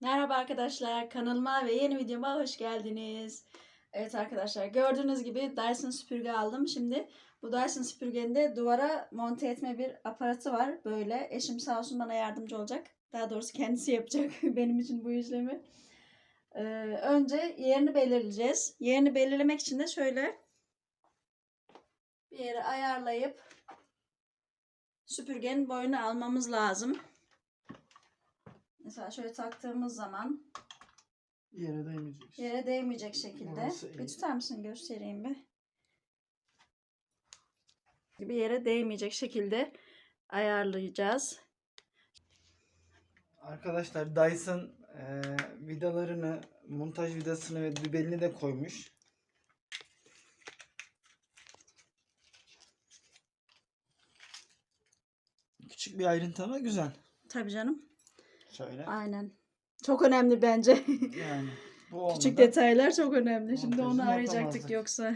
Merhaba arkadaşlar, kanalıma ve yeni videoma hoş geldiniz. Evet arkadaşlar, gördüğünüz gibi Dyson süpürge aldım. Şimdi bu Dyson süpürgenin duvara monte etme bir aparatı var. Böyle eşim sağ olsun bana yardımcı olacak. Daha doğrusu kendisi yapacak benim için bu işlemi. Ee, önce yerini belirleyeceğiz. Yerini belirlemek için de şöyle bir yere ayarlayıp süpürgenin boyunu almamız lazım. Mesela şöyle taktığımız zaman Yere değmeyeceksin. yere değmeyecek şekilde. Bir tutar mısın göstereyim bir. Gibi yere değmeyecek şekilde ayarlayacağız. Arkadaşlar Dyson e, vidalarını, montaj vidasını ve dübelini de koymuş. Küçük bir ayrıntı ama güzel. Tabii canım. Şöyle. Aynen. Çok önemli bence. Yani bu Küçük olmadan detaylar çok önemli. Şimdi onu montajını arayacaktık yapamazdık. yoksa.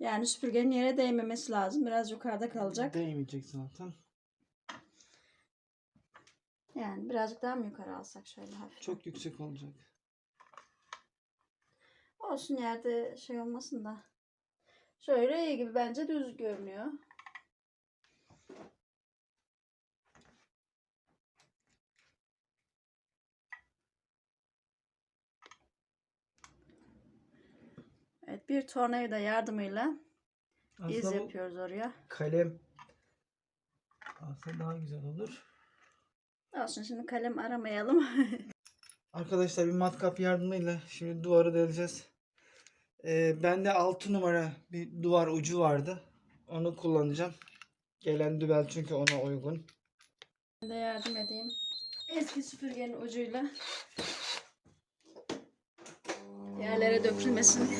Yani süpürgenin yere değmemesi lazım. Biraz yukarıda kalacak. Değmeyecek zaten. Yani birazcık daha mı yukarı alsak şöyle hafif. Çok yüksek olacak. Olsun yerde şey olmasın da. Şöyle iyi gibi bence düz görünüyor. Evet bir tornavida yardımıyla iz Aslında bu yapıyoruz oraya. kalem aslında daha güzel olur. Olsun şimdi kalem aramayalım. Arkadaşlar bir matkap yardımıyla şimdi duvarı deleceğiz. Ee, bende 6 numara bir duvar ucu vardı. Onu kullanacağım. Gelen dübel çünkü ona uygun. Ben de yardım edeyim. Eski süpürgenin ucuyla yerlere dökülmesin.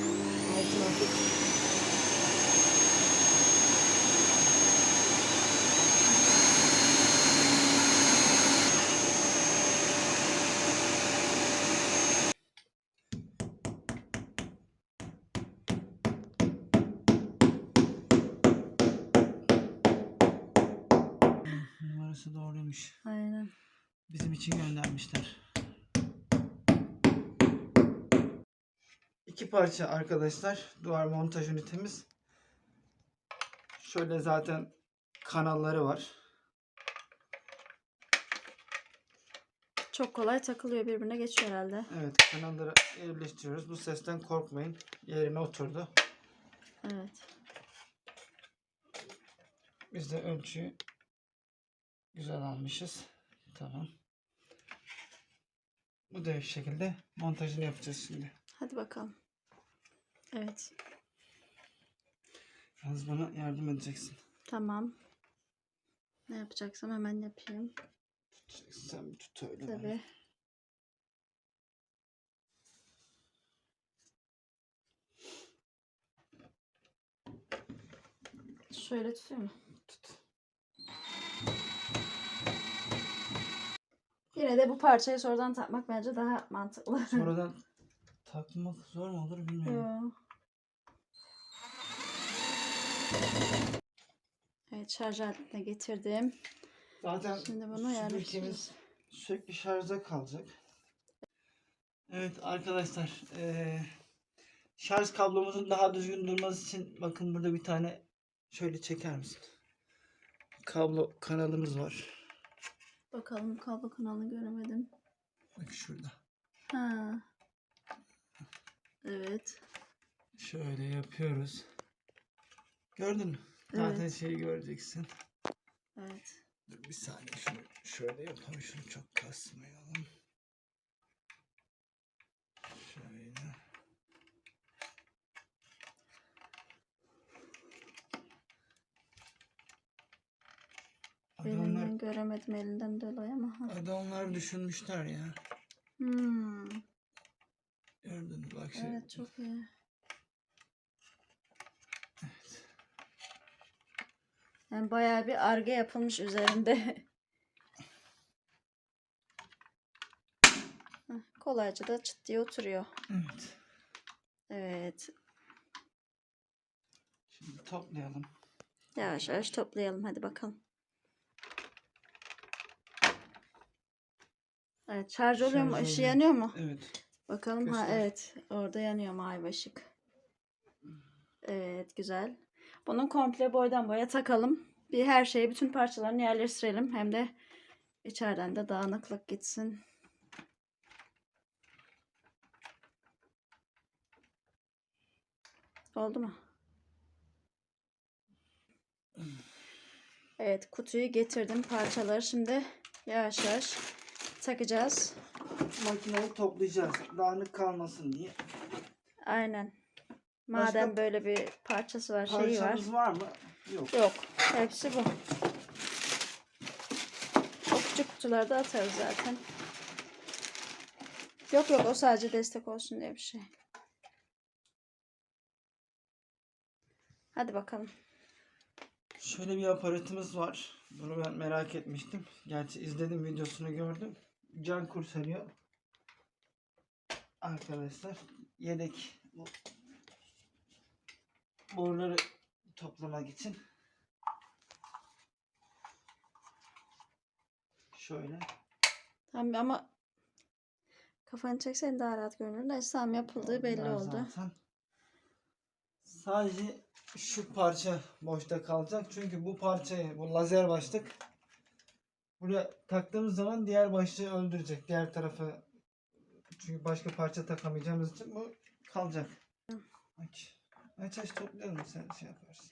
Numarası doğruymuş. Aynen. Bizim için göndermişler. İki parça arkadaşlar. Duvar montaj ünitemiz. Şöyle zaten kanalları var. Çok kolay takılıyor birbirine geçiyor herhalde. Evet kanalları yerleştiriyoruz. Bu sesten korkmayın. Yerine oturdu. Evet. Biz de ölçüyü güzel almışız. Tamam. Bu da şekilde montajını yapacağız şimdi. Hadi bakalım. Evet. Yalnız bana yardım edeceksin. Tamam. Ne yapacaksam hemen yapayım. Sen bir tut öyle. bana. Tabii. Şöyle tutayım mı? Tut. Yine de bu parçayı sonradan takmak bence daha mantıklı. Sonradan takmak zor mu olur bilmiyorum. Yo. Evet şarj aletine getirdim. Zaten Şimdi bunu yerleştireceğiz. sürekli şarjda kalacak. Evet arkadaşlar eee, şarj kablomuzun daha düzgün durması için bakın burada bir tane şöyle çeker misin? Kablo kanalımız var. Bakalım kablo kanalını göremedim. Bak şurada. Ha. Evet. Şöyle yapıyoruz. Gördün mü? Zaten Evet. şeyi göreceksin. Evet. Dur bir saniye şunu şöyle yapalım. Şunu çok kasmayalım. Şöyle. Benimden Adamlar, göremedim elinden dolayı ama. ha. adamlar düşünmüşler ya. Hmm. Bak şimdi. Evet çok iyi. Yani bayağı bir arge yapılmış üzerinde. Kolayca da çıt diye oturuyor. Evet. Evet. Şimdi toplayalım. Yavaş yavaş toplayalım hadi bakalım. Evet şarj oluyor mu? Şarj Işığı oluyor. yanıyor mu? Evet. Bakalım ha Göster. evet orada yanıyor mavi ışık. Evet güzel. Bunu komple boydan boya takalım. Bir her şeyi bütün parçalarını yerleştirelim. Hem de içeriden de dağınıklık gitsin. Oldu mu? Evet kutuyu getirdim parçaları şimdi yavaş yavaş takacağız. Makineyi toplayacağız. Dağınık kalmasın diye. Aynen. Madem Başka böyle bir parçası var, şeyi var. Parçamız var mı? Yok. Yok. Hepsi bu. O küçük kutularda atarız zaten. Yok yok o sadece destek olsun diye bir şey. Hadi bakalım. Şöyle bir aparatımız var. Bunu ben merak etmiştim. Gerçi izledim videosunu gördüm. Can kurtarıyor. Arkadaşlar yedek bu boruları toplamak için. Şöyle. Tamam ama kafanı çeksen daha rahat görünür. Neyse tamam yapıldığı belli Var oldu. zaten. Sadece şu parça boşta kalacak. Çünkü bu parçayı, bu lazer başlık buraya taktığımız zaman diğer başlığı öldürecek. Diğer tarafı çünkü başka parça takamayacağımız için bu kalacak. Aç. Aç aç toplayalım sen şey yaparsın.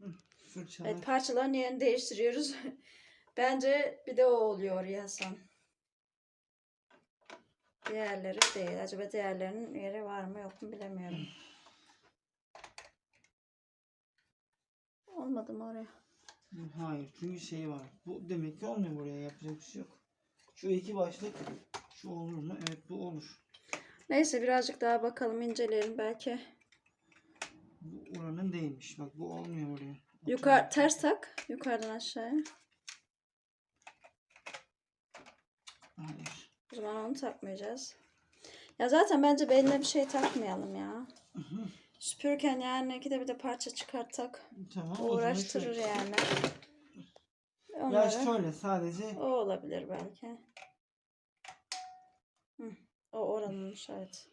Hı, Fırçalar. Evet parçaların yerini değiştiriyoruz. Bence bir de o oluyor Hasan. Diğerleri değil. Acaba diğerlerinin yeri var mı yok mu bilemiyorum. Olmadı mı oraya? Hayır çünkü şey var. Bu demek ki olmuyor buraya yapacak bir şey yok. Şu iki başlık şu olur mu? Evet bu olur. Neyse birazcık daha bakalım inceleyelim belki. Bu oranın değilmiş. Bak bu olmuyor oraya. Yukarı ters tak. Yukarıdan aşağıya. Hayır. O zaman onu takmayacağız. Ya zaten bence beline bir şey takmayalım ya. Süpürürken yani iki de bir de parça çıkarttak. Tamam. Uğraştırır şöyle. Yani. Ya Onları, şöyle sadece o olabilir belki. Hı, o oranınmış evet.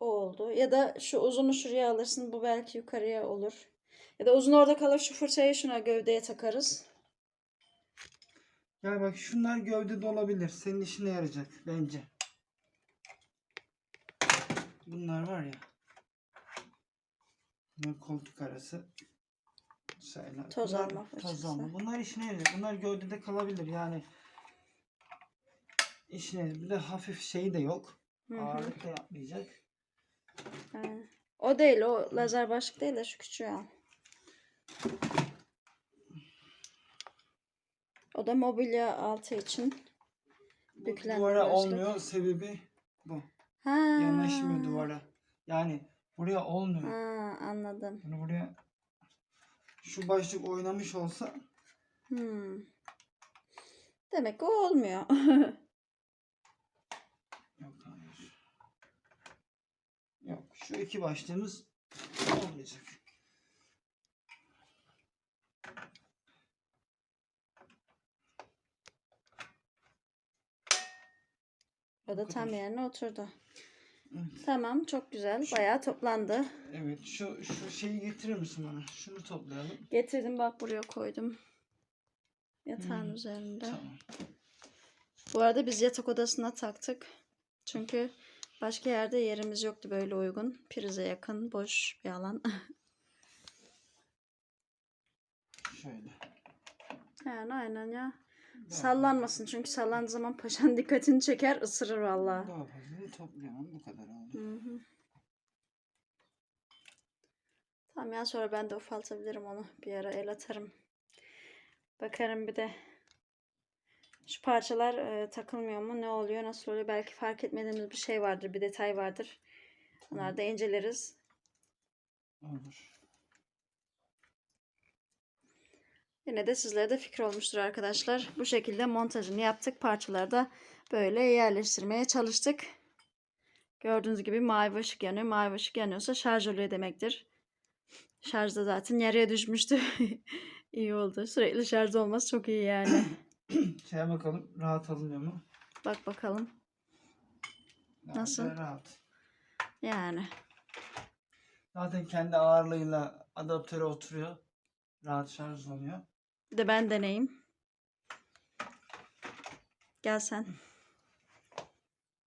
O oldu. Ya da şu uzunu şuraya alırsın. Bu belki yukarıya olur. Ya da uzun orada kalır. Şu fırçayı şuna gövdeye takarız. ya bak şunlar gövdede olabilir. Senin işine yarayacak bence. Bunlar var ya. Bunlar koltuk arası. Şeyler. Toz Bunlar- alma Toz fırçası. alma. Bunlar işine yarayacak. Bunlar gövdede kalabilir yani. İşine yarayacak. Bir de hafif şey de yok. Hı hı. Ağırlık da yapmayacak. Aynen. O değil. O lazer başlık değil de şu küçüğü al. O da mobilya altı için. Bu Bükülen duvara başlık. olmuyor. Sebebi bu. Ha. Yanaşmıyor duvara. Yani buraya olmuyor. Ha, anladım. Bunu buraya şu başlık oynamış olsa Hmm. Demek o olmuyor. yok hayır. Yok şu iki başlığımız olmayacak. o da tam yerine oturdu. Evet. Tamam, çok güzel. Şu- Bayağı toplandı. Evet şu şu şeyi getirir misin bana? Şunu toplayalım. Getirdim bak buraya koydum. Yatağın Hmm, üzerinde. Tamam. Bu arada biz yatak odasına taktık. Çünkü başka yerde yerimiz yoktu böyle uygun. Prize yakın, boş bir alan. Şöyle. Yani aynen ya. Sallanmasın çünkü sallandığı zaman paşanın dikkatini çeker, ısırır valla. Daha fazla toplayamam. Bu kadar oldu. Hı hı. Tamam ya sonra ben de ufaltabilirim onu. Bir ara el atarım. Bakarım bir de. Şu parçalar e, takılmıyor mu? Ne oluyor? Nasıl oluyor? Belki fark etmediğimiz bir şey vardır. Bir detay vardır. Onları da inceleriz. Olur. Yine de sizlere de fikir olmuştur arkadaşlar. Bu şekilde montajını yaptık. Parçaları da böyle yerleştirmeye çalıştık. Gördüğünüz gibi mavi ışık yanıyor. Mavi ışık yanıyorsa şarj oluyor demektir. Şarjda zaten yarıya düşmüştü. iyi oldu. Sürekli şarj olması çok iyi yani. şeye bakalım rahat alınıyor mu? Bak bakalım. Nasıl? Rahat. Yani. Zaten kendi ağırlığıyla adaptöre oturuyor. Rahat şarjlanıyor. Bir de ben deneyeyim. Gel sen.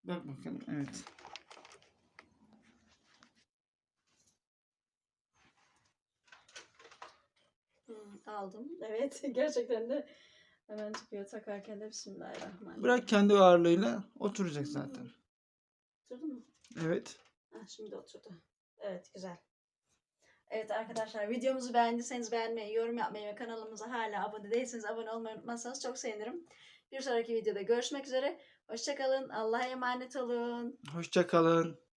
Bak bakalım evet. Hı, aldım. Evet gerçekten de hemen çıkıyor takarken de Bismillahirrahmanirrahim. Bırak kendi ağırlığıyla oturacak zaten. Oturdu mu? Evet. Ha, şimdi oturdu. Evet güzel. Evet arkadaşlar videomuzu beğendiyseniz beğenmeyi, yorum yapmayı ve kanalımıza hala abone değilseniz abone olmayı unutmazsanız çok sevinirim. Bir sonraki videoda görüşmek üzere. Hoşçakalın. Allah'a emanet olun. Hoşça kalın.